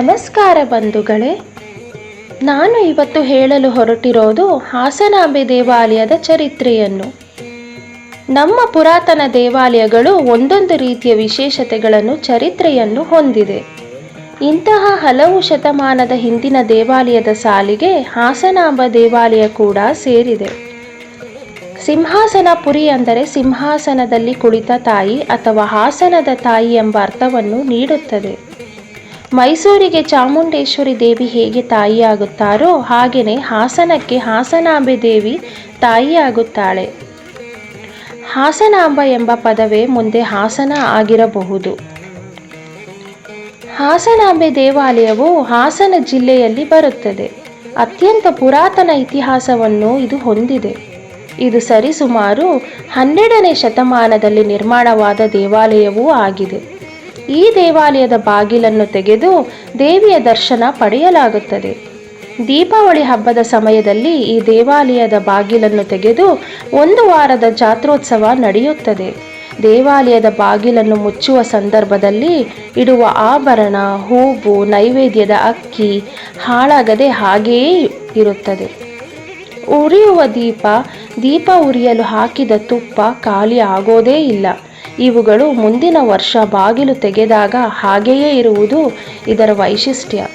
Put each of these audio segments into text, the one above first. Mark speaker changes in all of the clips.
Speaker 1: ನಮಸ್ಕಾರ ಬಂಧುಗಳೇ. ನಾನು ಇವತ್ತು ಹೇಳಲು ಹೊರಟಿರೋದು ಹಾಸನಾಂಬೆ ದೇವಾಲಯದ ಚರಿತ್ರೆಯನ್ನು. ನಮ್ಮ ಪುರಾತನ ದೇವಾಲಯಗಳು ಒಂದೊಂದು ರೀತಿಯ ವಿಶೇಷತೆಗಳನ್ನು ಚರಿತ್ರೆಯನ್ನು ಹೊಂದಿದೆ. ಇಂತಹ ಹಲವು ಶತಮಾನದ ಹಿಂದಿನ ದೇವಾಲಯದ ಸಾಲಿಗೆ ಹಾಸನಾಂಬ ದೇವಾಲಯ ಕೂಡ ಸೇರಿದೆ. ಸಿಂಹಾಸನ ಪುರಿ ಅಂದರೆ ಸಿಂಹಾಸನದಲ್ಲಿ ಕುಳಿತ ತಾಯಿ ಅಥವಾ ಹಾಸನದ ತಾಯಿ ಎಂಬ ಅರ್ಥವನ್ನು ನೀಡುತ್ತದೆ. ಮೈಸೂರಿಗೆ ಚಾಮುಂಡೇಶ್ವರಿ ದೇವಿ ಹೇಗೆ ತಾಯಿಯಾಗುತ್ತಾರೋ ಹಾಗೆಯೇ ಹಾಸನಕ್ಕೆ ಹಾಸನಾಂಬೆ ದೇವಿ ತಾಯಿಯಾಗುತ್ತಾಳೆ. ಹಾಸನಾಂಬ ಎಂಬ ಪದವೇ ಮುಂದೆ ಹಾಸನ ಆಗಿರಬಹುದು. ಹಾಸನಾಂಬೆ ದೇವಾಲಯವು ಹಾಸನ ಜಿಲ್ಲೆಯಲ್ಲಿ ಬರುತ್ತದೆ. ಅತ್ಯಂತ ಪುರಾತನ ಇತಿಹಾಸವನ್ನು ಇದು ಹೊಂದಿದೆ. ಇದು ಸರಿಸುಮಾರು ಹನ್ನೆರಡನೇ ಶತಮಾನದಲ್ಲಿ ನಿರ್ಮಾಣವಾದ ದೇವಾಲಯವೂ ಆಗಿದೆ. ಈ ದೇವಾಲಯದ ಬಾಗಿಲನ್ನು ತೆಗೆದು ದೇವಿಯ ದರ್ಶನ ಪಡೆಯಲಾಗುತ್ತದೆ. ದೀಪಾವಳಿ ಹಬ್ಬದ ಸಮಯದಲ್ಲಿ ಈ ದೇವಾಲಯದ ಬಾಗಿಲನ್ನು ತೆಗೆದು ಒಂದು ವಾರದ ಜಾತ್ರೋತ್ಸವ ನಡೆಯುತ್ತದೆ. ದೇವಾಲಯದ ಬಾಗಿಲನ್ನು ಮುಚ್ಚುವ ಸಂದರ್ಭದಲ್ಲಿ ಇಡುವ ಆಭರಣ, ಹೂವು, ನೈವೇದ್ಯದ ಅಕ್ಕಿ ಹಾಳಾಗದೆ ಹಾಗೆಯೇ ಇರುತ್ತದೆ. ಉರಿಯುವ ದೀಪ ದೀಪ ಉರಿಯಲು ಹಾಕಿದ ತುಪ್ಪ ಖಾಲಿ ಆಗೋದೇ ಇಲ್ಲ. ಇವುಗಳು ಮುಂದಿನ ವರ್ಷ ಬಾಗಿಲು ತೆಗೆದಾಗ ಹಾಗೆಯೇ ಇರುವುದು ಇದರ ವೈಶಿಷ್ಟ್ಯ.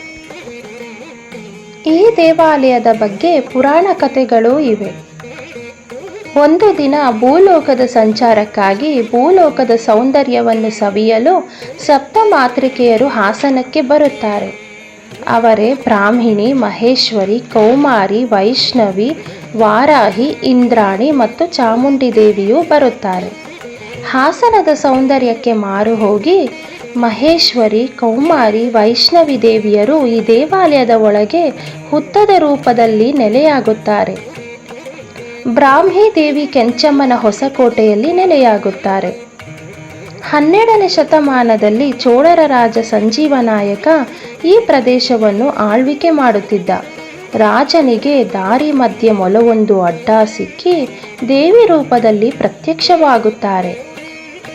Speaker 1: ಈ ದೇವಾಲಯದ ಬಗ್ಗೆ ಪುರಾಣ ಕಥೆಗಳು ಇವೆ. ಒಂದು ದಿನ ಭೂಲೋಕದ ಸಂಚಾರಕ್ಕಾಗಿ ಭೂಲೋಕದ ಸೌಂದರ್ಯವನ್ನು ಸವಿಯಲು ಸಪ್ತ ಮಾತೃಕೆಯರು ಹಾಸನಕ್ಕೆ ಬರುತ್ತಾರೆ. ಅವರೇ ಬ್ರಾಹ್ಮಿಣಿ, ಮಹೇಶ್ವರಿ, ಕೌಮಾರಿ, ವೈಷ್ಣವಿ, ವಾರಾಹಿ, ಇಂದ್ರಾಣಿ ಮತ್ತು ಚಾಮುಂಡಿ ದೇವಿಯೂ ಬರುತ್ತಾರೆ. ಹಾಸನದ ಸೌಂದರ್ಯಕ್ಕೆ ಮಾರು ಹೋಗಿ ಮಹೇಶ್ವರಿ, ಕೌಮಾರಿ, ವೈಷ್ಣವಿ ದೇವಿಯರು ಈ ದೇವಾಲಯದ ಒಳಗೆ ಹುತ್ತದ ರೂಪದಲ್ಲಿ ನೆಲೆಯಾಗುತ್ತಾರೆ. ಬ್ರಾಹ್ಮಿ ದೇವಿ ಕೆಂಚಮ್ಮನ ಹೊಸಕೋಟೆಯಲ್ಲಿ ನೆಲೆಯಾಗುತ್ತಾರೆ. ಹನ್ನೆರಡನೇ ಶತಮಾನದಲ್ಲಿ ಚೋಳರ ರಾಜ ಸಂಜೀವ ನಾಯಕ ಈ ಪ್ರದೇಶವನ್ನು ಆಳ್ವಿಕೆ ಮಾಡುತ್ತಿದ್ದ. ರಾಜನಿಗೆ ದಾರಿ ಮಧ್ಯೆ ಮೊಲವೊಂದು ಅಡ್ಡ ಸಿಕ್ಕಿ ದೇವಿ ರೂಪದಲ್ಲಿ ಪ್ರತ್ಯಕ್ಷವಾಗುತ್ತಾರೆ.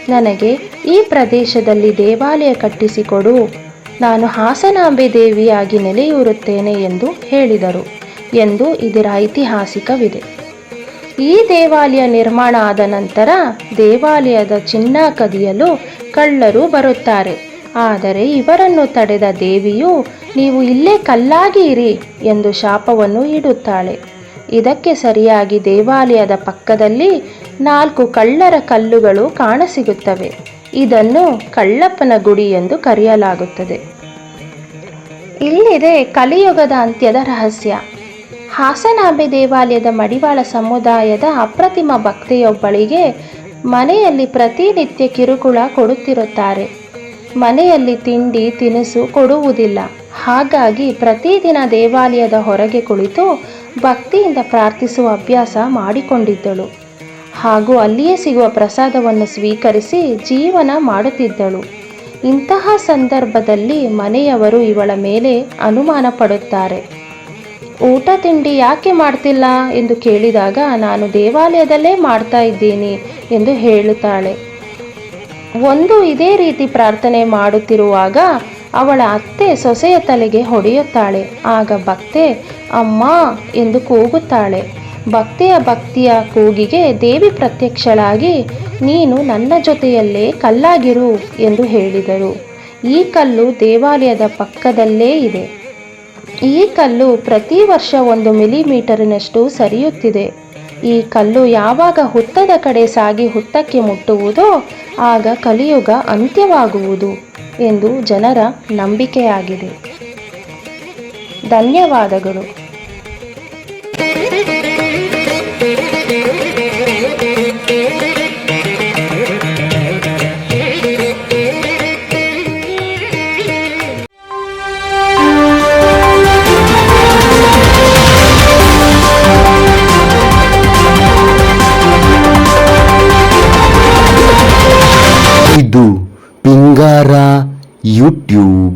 Speaker 1: ನನಗೆ ಈ ಪ್ರದೇಶದಲ್ಲಿ ದೇವಾಲಯ ಕಟ್ಟಿಸಿಕೊಡು. ನಾನು ಹಾಸನಾಂಬೆ ದೇವಿಯಾಗಿ ನೆಲೆಯೂರುತ್ತೇನೆ ಎಂದು ಹೇಳಿದರು ಎಂದು ಇದರ ಐತಿಹಾಸಿಕವಿದೆ. ಈ ದೇವಾಲಯ ನಿರ್ಮಾಣ ಆದ ನಂತರ ದೇವಾಲಯದ ಚಿನ್ನ ಕದಿಯಲು ಕಳ್ಳರು ಬರುತ್ತಾರೆ. ಆದರೆ ಇವರನ್ನು ತಡೆದ ದೇವಿಯು, ನೀವು ಇಲ್ಲೇ ಕಲ್ಲಾಗಿ ಇರಿ ಎಂದು ಶಾಪವನ್ನು ಇಡುತ್ತಾಳೆ. ಇದಕ್ಕೆ ಸರಿಯಾಗಿ ದೇವಾಲಯದ ಪಕ್ಕದಲ್ಲಿ ನಾಲ್ಕು ಕಳ್ಳರ ಕಲ್ಲುಗಳು ಕಾಣಸಿಗುತ್ತವೆ. ಇದನ್ನು ಕಳ್ಳಪ್ಪನ ಗುಡಿ ಎಂದು ಕರೆಯಲಾಗುತ್ತದೆ. ಇಲ್ಲಿದೆ ಕಲಿಯುಗದ ಅಂತ್ಯದ ರಹಸ್ಯ. ಹಾಸನಾಂಬೆ ದೇವಾಲಯದ ಮಡಿವಾಳ ಸಮುದಾಯದ ಅಪ್ರತಿಮ ಭಕ್ತೆಯೊಬ್ಬಳಿಗೆ ಮನೆಯಲ್ಲಿ ಪ್ರತಿನಿತ್ಯ ಕಿರುಕುಳ ಕೊಡುತ್ತಿರುತ್ತಾರೆ. ಮನೆಯಲ್ಲಿ ತಿಂಡಿ, ತಿನಿಸು ಕೊಡುವುದಿಲ್ಲ. ಹಾಗಾಗಿ ಪ್ರತಿದಿನ ದೇವಾಲಯದ ಹೊರಗೆ ಕುಳಿತು ಭಕ್ತಿಯಿಂದ ಪ್ರಾರ್ಥಿಸುವ ಅಭ್ಯಾಸ ಮಾಡಿಕೊಂಡಿದ್ದಳು. ಹಾಗೂ ಅಲ್ಲಿಯೇ ಸಿಗುವ ಪ್ರಸಾದವನ್ನು ಸ್ವೀಕರಿಸಿ ಜೀವನ ಮಾಡುತ್ತಿದ್ದಳು. ಇಂತಹ ಸಂದರ್ಭದಲ್ಲಿ ಮನೆಯವರು ಇವಳ ಮೇಲೆ ಅನುಮಾನ ಪಡುತ್ತಾರೆ. ಊಟ ತಿಂಡಿ ಯಾಕೆ ಮಾಡ್ತಿಲ್ಲ? ಎಂದು ಕೇಳಿದಾಗ, ನಾನು ದೇವಾಲಯದಲ್ಲೇ ಮಾಡ್ತಾ ಇದ್ದೀನಿ ಎಂದು ಹೇಳುತ್ತಾಳೆ. ಒಂದು ಇದೇ ರೀತಿ ಪ್ರಾರ್ಥನೆ ಮಾಡುತ್ತಿರುವಾಗ ಅವಳ ಅತ್ತೆ ಸೊಸೆಯ ತಲೆಗೆ ಹೊಡೆಯುತ್ತಾಳೆ. ಆಗ ಭಕ್ತೆ, ಅಮ್ಮ ಎಂದು ಕೂಗುತ್ತಾಳೆ. ಭಕ್ತೆಯ ಭಕ್ತಿಯ ಕೂಗಿಗೆ ದೇವಿ ಪ್ರತ್ಯಕ್ಷಳಾಗಿ, ನೀನು ನನ್ನ ಜೊತೆಯಲ್ಲೇ ಕಲ್ಲಾಗಿರು ಎಂದು ಹೇಳಿದರು ಈ ಕಲ್ಲು ದೇವಾಲಯದ ಪಕ್ಕದಲ್ಲೇ ಇದೆ. ಈ ಕಲ್ಲು ಪ್ರತಿ ವರ್ಷ ಒಂದು ಮಿಲಿಮೀಟರಿನಷ್ಟು ಸರಿಯುತ್ತಿದೆ. ಈ ಕಲ್ಲು ಯಾವಾಗ ಹುತ್ತದ ಕಡೆ ಸಾಗಿ ಹುತ್ತಕ್ಕೆ ಮುಟ್ಟುವುದೋ ಆಗ ಕಲಿಯುಗ ಅಂತ್ಯವಾಗುವುದು ಎಂದು ಜನರ ನಂಬಿಕೆಯಾಗಿದೆ. ಧನ್ಯವಾದಗಳು.
Speaker 2: ಇದು ಪಿಂಗಾರ ಯೂಟ್ಯೂಬ್